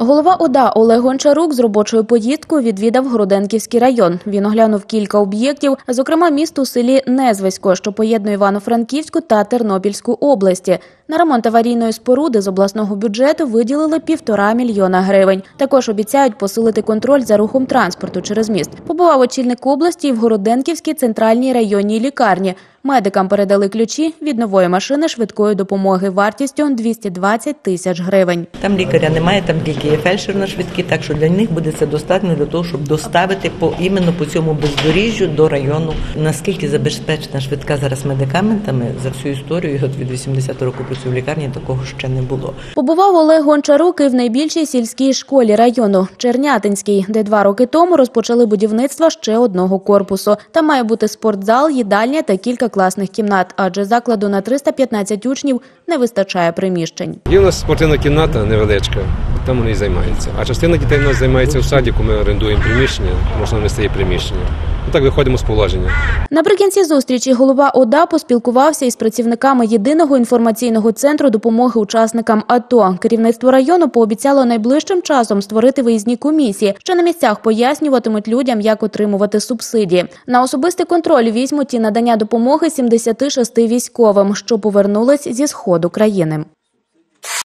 Голова ОДА Олег Гончарук з робочою поїздкою відвідав Груденківський район. Він оглянув кілька об'єктів, зокрема міст у селі Незвисько, що поєднує Івано-Франківську та Тернопільську області. На ремонт аварійної споруди з обласного бюджету виділили півтора мільйона гривень. Також обіцяють посилити контроль за рухом транспорту через міст. Побував очільник області і в Городенківській центральній районній лікарні. Медикам передали ключі від нової машини швидкої допомоги вартістю 220 тисяч гривень. Там лікаря немає, там тільки є фельдшер на швидкі, так що для них буде це достатньо для того, щоб доставити по іменно по цьому бездоріжжю до району. Наскільки забезпечена швидка зараз медикаментами за всю історію, от від 80 року в лікарні, такого ще не було. Побував Олег Гончарук і в найбільшій сільській школі району Чернятинській, де два роки тому розпочали будівництво ще одного корпусу. Там має бути спортзал, їдальня та кілька класних кімнат, адже закладу на 315 учнів не вистачає приміщень. Є у нас спортивна кімната невеличка, там вони і займаються. А частина дітей у нас займається в садіку, ми орендуємо приміщення, можна не стає приміщення. Ну так виходимо з положення. Наприкінці зустрічі голова ОДА поспілкувався із працівниками єдиного інформаційного центру допомоги учасникам АТО. Керівництво району пообіцяло найближчим часом створити виїзні комісії, що на місцях пояснюватимуть людям, як отримувати субсидії. На особистий контроль візьмуть і надання допомоги 76 військовим, що повернулись зі сходу країни.